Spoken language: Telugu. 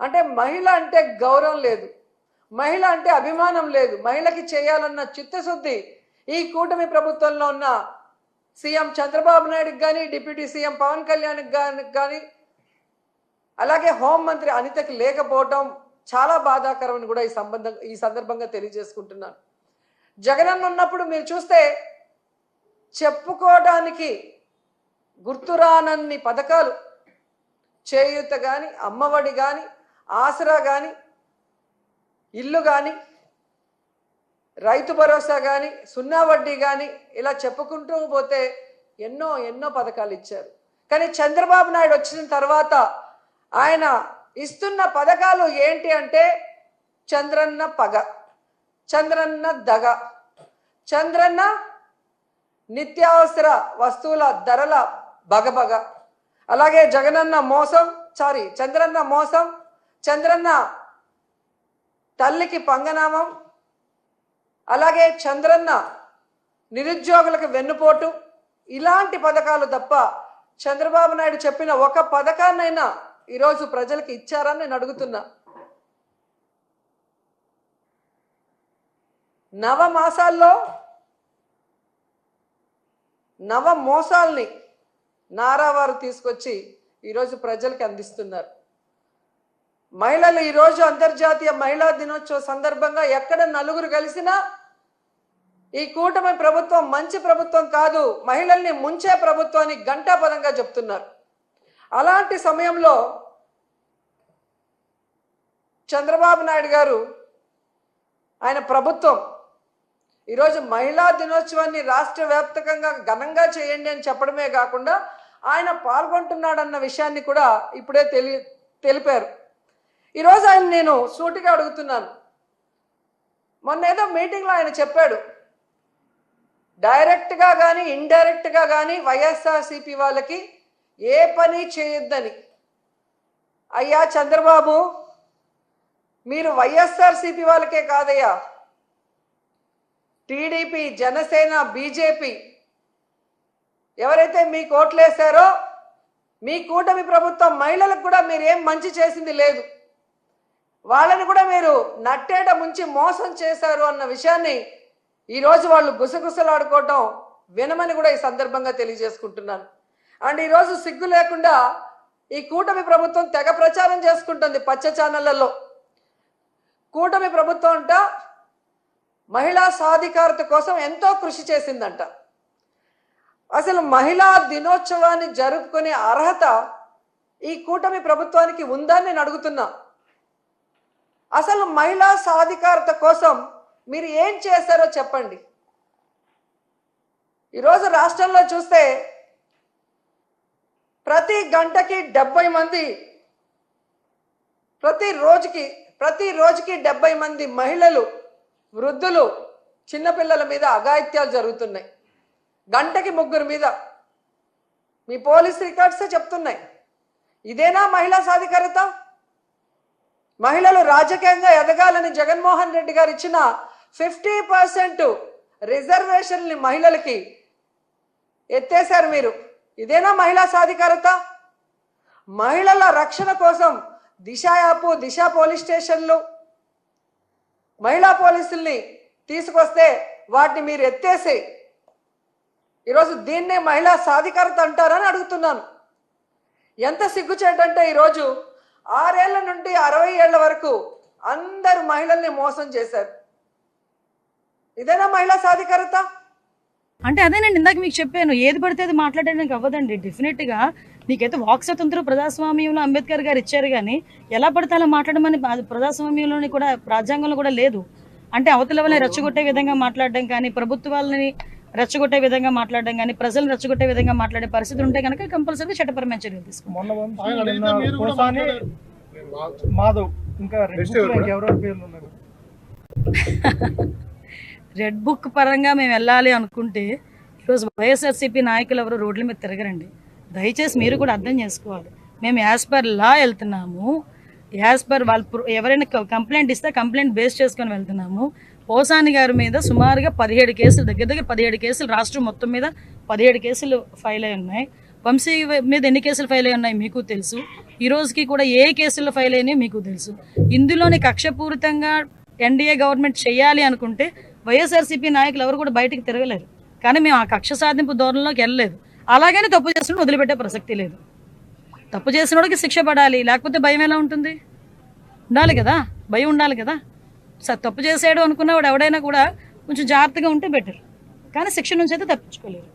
అంటే మహిళ అంటే గౌరవం లేదు. మహిళ అంటే అభిమానం లేదు. మహిళకి చేయాలన్న చిత్తశుద్ధి ఈ కూటమి ప్రభుత్వంలో ఉన్న సీఎం చంద్రబాబు నాయుడుకి కానీ డిప్యూటీ సీఎం పవన్ కళ్యాణ్కి కానీ కానీ అలాగే హోంమంత్రి అనితకి లేకపోవటం చాలా బాధాకరమని కూడా ఈ సంబంధం ఈ సందర్భంగా తెలియజేసుకుంటున్నాను. జగనన్న ఉన్నప్పుడు మీరు చూస్తే చెప్పుకోవడానికి గుర్తురానన్ని పథకాలు చేయూత కానీ అమ్మఒడి కానీ ఆసరా కానీ ఇల్లు కానీ రైతు భరోసా కానీ సున్నా వడ్డీ కానీ ఇలా చెప్పుకుంటూ పోతే ఎన్నో ఎన్నో పథకాలు ఇచ్చారు. కానీ చంద్రబాబు నాయుడు వచ్చిన తర్వాత ఆయన ఇస్తున్న పథకాలు ఏంటి అంటే చంద్రన్న పగ చంద్రన్న దగ చంద్రన్న నిత్యావసర వస్తువుల ధరల బగబగ అలాగే జగనన్న మోసం సారీ చంద్రన్న మోసం చంద్రన్న తల్లికి పంగనామం అలాగే చంద్రన్న నిరుద్యోగులకు వెన్నుపోటు ఇలాంటి పథకాలు తప్ప చంద్రబాబు నాయుడు చెప్పిన ఒక పథకాన్నైనా ఈరోజు ప్రజలకు ఇచ్చారని నేను అడుగుతున్నా. నవ మాసాల్లో నవ మోసాల్ని నారావారు తీసుకొచ్చి ఈరోజు ప్రజలకు అందిస్తున్నారు. మహిళలు ఈరోజు అంతర్జాతీయ మహిళా దినోత్సవ సందర్భంగా ఎక్కడ నలుగురు కలిసినా ఈ కూటమి ప్రభుత్వం మంచి ప్రభుత్వం కాదు మహిళల్ని ముంచే ప్రభుత్వాన్ని గంటాపదంగా చెప్తున్నారు. అలాంటి సమయంలో చంద్రబాబు నాయుడు గారు ఆయన ప్రభుత్వం ఈరోజు మహిళా దినోత్సవాన్ని రాష్ట్ర వ్యాప్తంగా ఘనంగా చేయండి అని చెప్పడమే కాకుండా ఆయన పాల్గొంటున్నాడన్న విషయాన్ని కూడా ఇప్పుడే తెలి తెలిపారు. ఈరోజు ఆయన నేను సూటిగా అడుగుతున్నాను. మొన్న ఏదో మీటింగ్లో ఆయన చెప్పాడు. డైరెక్ట్గా కానీ ఇండైరెక్ట్గా కానీ వైఎస్ఆర్సీపీ వాళ్ళకి ఏ పని చేయొద్దని. అయ్యా చంద్రబాబు మీరు వైఎస్ఆర్సీపీ వాళ్ళకే కాదయ్యా. టీడీపీ జనసేన బీజేపీ ఎవరైతే మీకు ఓట్లేశారో మీ కూటమి ప్రభుత్వం మహిళలకు కూడా మీరు ఏం మంచి చేసింది లేదు. వాళ్ళని కూడా మీరు నట్టేట ముంచి మోసం చేశారు అన్న విషయాన్ని ఈరోజు వాళ్ళు గుసగుసలాడుకోవటం వినమని కూడా ఈ సందర్భంగా తెలియజేసుకుంటున్నాను. అండ్ ఈరోజు సిగ్గు లేకుండా ఈ కూటమి ప్రభుత్వం తెగ ప్రచారం చేసుకుంటుంది పచ్చ ఛానళ్ళలో కూటమి ప్రభుత్వం అంట మహిళా సాధికారత కోసం ఎంతో కృషి చేసిందంట. అసలు మహిళా దినోత్సవాన్ని జరుపుకునే అర్హత ఈ కూటమి ప్రభుత్వానికి ఉందని నేను అడుగుతున్నా. అసలు మహిళా సాధికారత కోసం మీరు ఏం చేశారో చెప్పండి. ఈరోజు రాష్ట్రంలో చూస్తే ప్రతి గంటకి డెబ్బై మంది ప్రతి రోజుకి ప్రతి రోజుకి డెబ్బై మంది మహిళలు వృద్ధులు చిన్నపిల్లల మీద అఘాయిత్యాలు జరుగుతున్నాయి. గంటకి ముగ్గురు మీద మీ పోలీస్ రికార్డ్సే చెప్తున్నాయి. ఇదేనా మహిళా సాధికారత? మహిళలు రాజకీయంగా ఎదగాలని జగన్మోహన్ రెడ్డి గారు ఇచ్చిన ఫిఫ్టీ పర్సెంట్ రిజర్వేషన్ని మహిళలకి ఎత్తేశారు మీరు. ఇదేనా మహిళా సాధికారత? మహిళల రక్షణ కోసం దిశ యాప్ దిశ పోలీస్ స్టేషన్లు మహిళా పోలీసుల్ని తీసుకొస్తే వాటిని మీరు ఎత్తేసి ఈరోజు దీన్నే మహిళా సాధికారత అంటారని అడుగుతున్నాను. ఎంత సిగ్గుచేటంటే ఈరోజు ఆరేళ్ళ నుండి అరవై ఏళ్ళ వరకు అందరు మహిళల్ని మోసం చేశారు. ఇదేనా మహిళా సాధికారత? అంటే అదేనండి ఇందాక మీకు చెప్పాను ఏది పడితే అది మాట్లాడడానికి అవ్వదండి. డెఫినెట్గా నీకైతే వాక్ స్వతంత్రం ప్రజాస్వామ్యంలో అంబేద్కర్ గారు ఇచ్చారు కానీ ఎలా పడితే అలా మాట్లాడమని అది ప్రజాస్వామ్యంలోని కూడా రాజ్యాంగంలో కూడా లేదు. అంటే అవతల వాళ్ళని రెచ్చగొట్టే విధంగా మాట్లాడడం కానీ ప్రభుత్వాలని రెచ్చగొట్టే విధంగా మాట్లాడడం కానీ ప్రజలను రెచ్చగొట్టే విధంగా మాట్లాడే పరిస్థితి ఉంటే కనుక కంపల్సరీగా చట్టపరమైన చర్యలు తీసుకుంటాం. మాధవ్ ఇంకా రెడ్ బుక్లో ఎవరు? ఇంకెవరెవరి పేర్లు ఉన్నారు? రెడ్ బుక్ పరంగా మేము వెళ్ళాలి అనుకుంటే ఈరోజు వైఎస్ఆర్సీపీ నాయకులు ఎవరు రోడ్ల మీద తిరగరండి. దయచేసి మీరు కూడా అర్థం చేసుకోవాలి. మేము యాజ్ పర్ లా వెళ్తున్నాము. యాజ్ పర్ వాళ్ళు ఎవరైనా కంప్లైంట్ ఇస్తే కంప్లైంట్ బేస్ చేసుకొని వెళ్తున్నాము. పోసాని గారి మీద సుమారుగా పదిహేడు కేసులు దగ్గర దగ్గర పదిహేడు కేసులు రాష్ట్రం మొత్తం మీద పదిహేడు కేసులు ఫైల్ అయి ఉన్నాయి. వంశీ మీద ఎన్ని కేసులు ఫైల్ అయి ఉన్నాయి మీకు తెలుసు. ఈ రోజుకి కూడా ఏ కేసులు ఫైల్ అయినాయి మీకు తెలుసు. ఇందులోని కక్షపూరితంగా ఎన్డీఏ గవర్నమెంట్ చేయాలి అనుకుంటే వైఎస్ఆర్సీపీ నాయకులు ఎవరు కూడా బయటకు తిరగలేరు. కానీ మేము ఆ కక్ష సాధింపు ధోరణిలోకి వెళ్ళలేదు. అలాగని తప్పు చేసిన వదిలిపెట్టే ప్రసక్తి లేదు. తప్పు చేసిన వాడికి శిక్ష పడాలి లేకపోతే భయం ఎలా ఉంటుంది? ఉండాలి కదా? భయం ఉండాలి కదా? తప్పు చేశాడు అనుకున్నవాడు ఎవడైనా కూడా కొంచెం జాగ్రత్తగా ఉంటే బెటర్. కానీ శిక్ష నుంచి అయితే తప్పించుకోలేరు.